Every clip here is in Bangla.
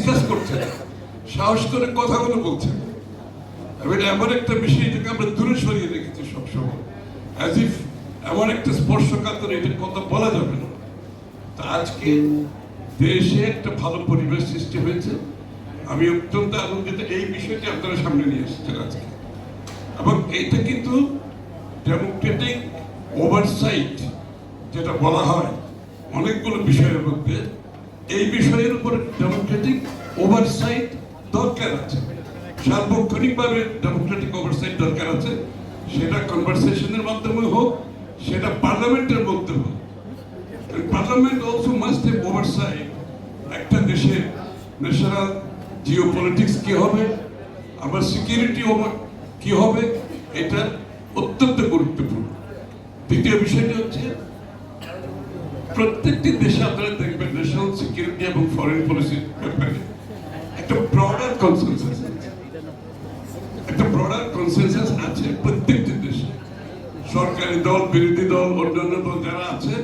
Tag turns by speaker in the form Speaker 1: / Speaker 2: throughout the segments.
Speaker 1: ডিসকাস করছে না সাহস করে কথাগুলো বলছে না এমন একটা বিষয় এটাকে আমরা দূরে সরিয়ে রেখেছি সবসময়। অ্যাজ ইফ এমন একটা স্পর্শকাতর এটার কথা বলা যাবে না। তা আজকে দেশে একটা ভালো পরিবেশ সৃষ্টি হয়েছে। আমি অত্যন্ত আনন্দিত এই বিষয়টি আপনারা সামনে নিয়ে এসেছেন আজকে। এবং এটা কিন্তু ডেমোক্রেটিক ওভারসাইট যেটা বলা হয়, অনেকগুলো বিষয়ের মধ্যে এই বিষয়ের উপর ডেমোক্রেটিক ওভারসাইট দরকার আছে। সার্বক্ষণিকভাবে ডেমোক্রেটিক ওভারসাইট দরকার আছে। সেটা কনভারসেশনের মাধ্যমে হোক, সেটা পার্লামেন্টের মধ্যে হোক। Parliament also must have oversight একটা দেশের ন্যাশনাল জিও পলিটিক্স কি হবে, আবার সিকিউরিটি কি হবে, এটা অত্যন্ত গুরুত্বপূর্ণ। দ্বিতীয় বিষয়টি হচ্ছে, প্রত্যেকটি দেশে আপনারা দেখবেন ন্যাশনাল সিকিউরিটি এবং ফরেন পলিসির ব্যাপারে একটা ব্রডার কনসেনসাস একটা ব্রডার কনসেনসাস আছে প্রত্যেকটি দেশে সরকারি দল, বিরোধী দল, অন্যান্য দল যারা আছে,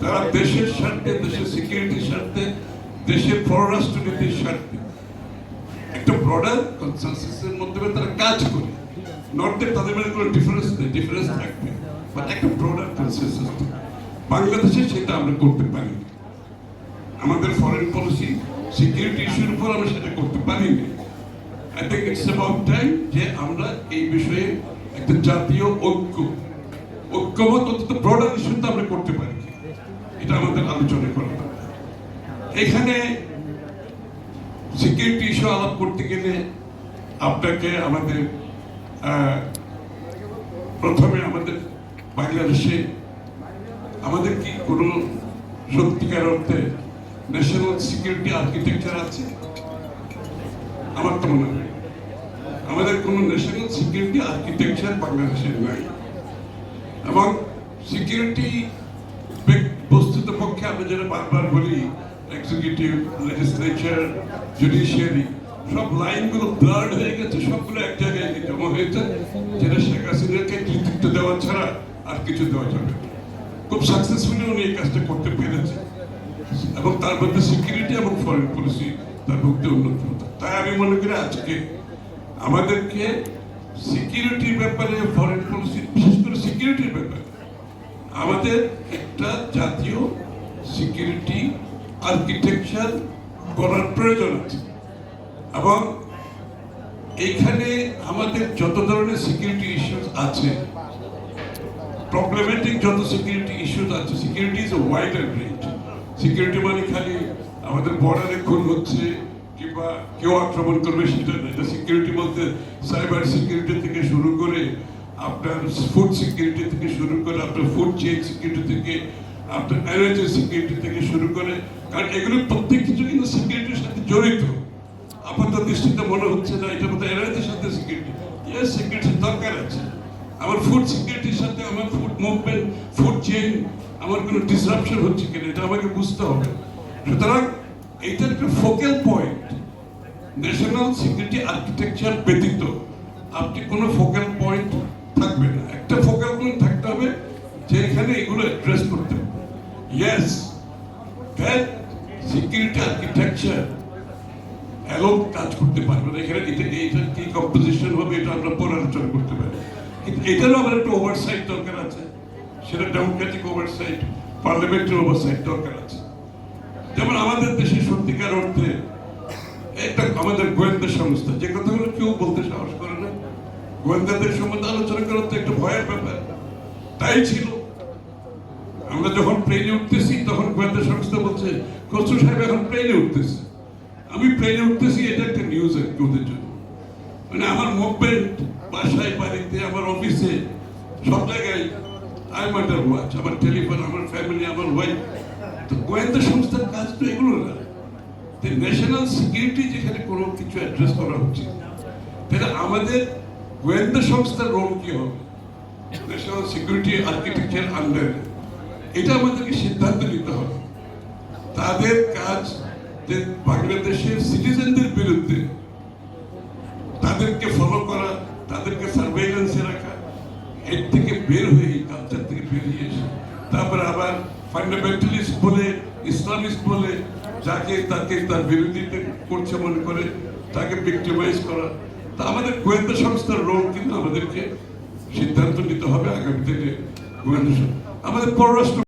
Speaker 1: তারা দেশের স্বার্থে, দেশের সিকিউরিটির স্বার্থে, দেশের পররাষ্ট্রনীতির স্বার্থে, একটা ব্রডার কনসেনসাসের মাধ্যমে তারা কাজ করে। তাদের মধ্যে কোনো ডিফারেন্স নেই ডিফারেন্স থাকবে একটা ব্রডার বাংলাদেশে সেটা আমরা করতে পারি। আমাদের ফরেন পলিসি সিকিউরিটি ইস্যুর উপর আমরা সেটা করতে পারিনি I think it's about time যে আমরা এই বিষয়ে একটা জাতীয় ঐক্য ঐক্যমত অন্তত ব্রডার ইস্যুতে আমরা করতে পারি। এটা আমাদের আলোচনা করা। এখানে সিকিউরিটি ইস্যু আলাপ করতে গেলে আপনাকে আমাদের প্রথমে আমাদের বাংলাদেশে আমাদের কি কোনো সত্যিকার অর্থে ন্যাশনাল সিকিউরিটি আর্কিটেকচার আছে? আমার তো মনে হয়। আমাদের কোনো ন্যাশনাল সিকিউরিটি আর্কিটেকচার বাংলাদেশের নাই। এবং সিকিউরিটি বস্তুত পক্ষে আমরা যেটা বারবার বলি এক্সিকিউটিভ লেজিসলেচার জুডিশিয়ারি সব লাইনগুলো ব্লার্ড হয়ে গেছে, সবগুলো এক জায়গায় জমা হয়েছে, যেটা শেখ হাসিনাকে কৃতিত্ব দেওয়া ছাড়া আর কিছু দেওয়া যাবে খুব সাকসেসফুলি উনি এই কাজটা করতে পেরেছে। এবং তার মধ্যে সিকিউরিটি এবং ফরেন পলিসি তার মধ্যে উন্নত তাই আমি মনে করি আজকে আমাদেরকে সিকিউরিটির ব্যাপারে ফরেন পলিসি বিশেষ সিকিউরিটির ব্যাপারে। আমাদের একটা জাতীয় সিকিউরিটি আর্কিটেকচার করার প্রয়োজন আছে। এবং এইখানে আমাদের যত ধরনের সিকিউরিটি ইস্যুস আছে প্রবলেমেটিক যত সিকিউরিটি ইস্যুস আছে security is a wide and range security মানে খালি আমাদের বর্ডারে খুন হচ্ছে কিংবা কেউ আক্রমণ করবে সেটা না। এটা সিকিউরিটি বলতে সাইবার সিকিউরিটি থেকে শুরু করে আপনার ফুড সিকিউরিটি থেকে শুরু করে আপনার ফুড চেইন সিকিউরিটি থেকে, আপনার এনার্জি সিকিউরিটি থেকে শুরু করে, কারণ এগুলো প্রত্যেক কিছু কিন্তু সিকিউরিটির সাথে জড়িত। আপাতত দৃষ্টিতে মনে হচ্ছে না, এটা বোধহয় এনার্জির সাথে সিকিউরিটি ইয়েস সিকিউরিটির দরকার আছে। আমার ফুড সিকিউরিটির সাথে আমার ফুড মুভমেন্ট ফুড চেইন আমার কোনো ডিসরাপশন হচ্ছে কিনা, এটা আমাকে বুঝতে হবে। সুতরাং এইটা একটা focal point national security architecture ব্যতীত, আপনি কোনো focal point yes that security architecture alone কাজ করতে পারবে না। এখানে এটা এইটার কি কম্পোজিশন হবে, এটা আমরা পরে আলোচনা করতে পারি। কিন্তু এটারও আমার একটা ওভারসাইট দরকার আছে। সেটা ডেমোক্রেটিক ওভারসাইট পার্লামেন্টের ওভারসাইট দরকার আছে। যেমন আমাদের দেশে সত্যিকার অর্থে একটা আমাদের গোয়েন্দা সংস্থা, যে কথাগুলো কেউ বলতে সাহস করে না। গোয়েন্দাদের সম্বন্ধে আলোচনা করার তো একটা ভয়ের ব্যাপার। তাই ছিল। আমরা যখন প্লেনে উঠতেছি, তখন গোয়েন্দা সংস্থা বলছে, খসরু সাহেব, এখন প্লেনে উঠতেছে। আমি প্লেনে উঠতেছি, এটা একটা নিউজ আর ওদের জন্য। মানে আমার মুভমেন্ট বাসায়, বাড়িতে, আমার অফিসে সব জায়গায় আই মাটার ওয়াচ আমার টেলিফোন আমার ফ্যামিলি আমার ওয়াইফ তো গোয়েন্দা সংস্থার কাজ তো এগুলো না। ন্যাশনাল সিকিউরিটি যেখানে কোনো কিছু অ্যাড্রেস করা হচ্ছে তাহলে আমাদের গোয়েন্দা সংস্থার রোল কি হবে? ন্যাশনাল সিকিউরিটি আর্কিটেকচার আন্ডারে এটা আমাদেরকে সিদ্ধান্ত নিতে হবে। তাদের কাজ যে বাংলাদেশের সিটিজেনদের বিরুদ্ধে তাদেরকে ফলো করা, তাদেরকে সার্ভেইলেন্সে রাখা, এর থেকে বের হয়ে কালচার থেকে বেরিয়ে এসে, তারপরে আবার ফান্ডামেন্টালিস্ট বলে ইসলামিস্ট বলে, যাকে তাকে তার বিরোধিতা করছে মনে করে, তাকে ভিক্টিমাইজ করা। তা আমাদের গোয়েন্দা সংস্থার রোল কিন্তু আমাদেরকে সিদ্ধান্ত নিতে হবে আগামী দিনে গোয়েন্দা আমাদের পররাষ্ট্র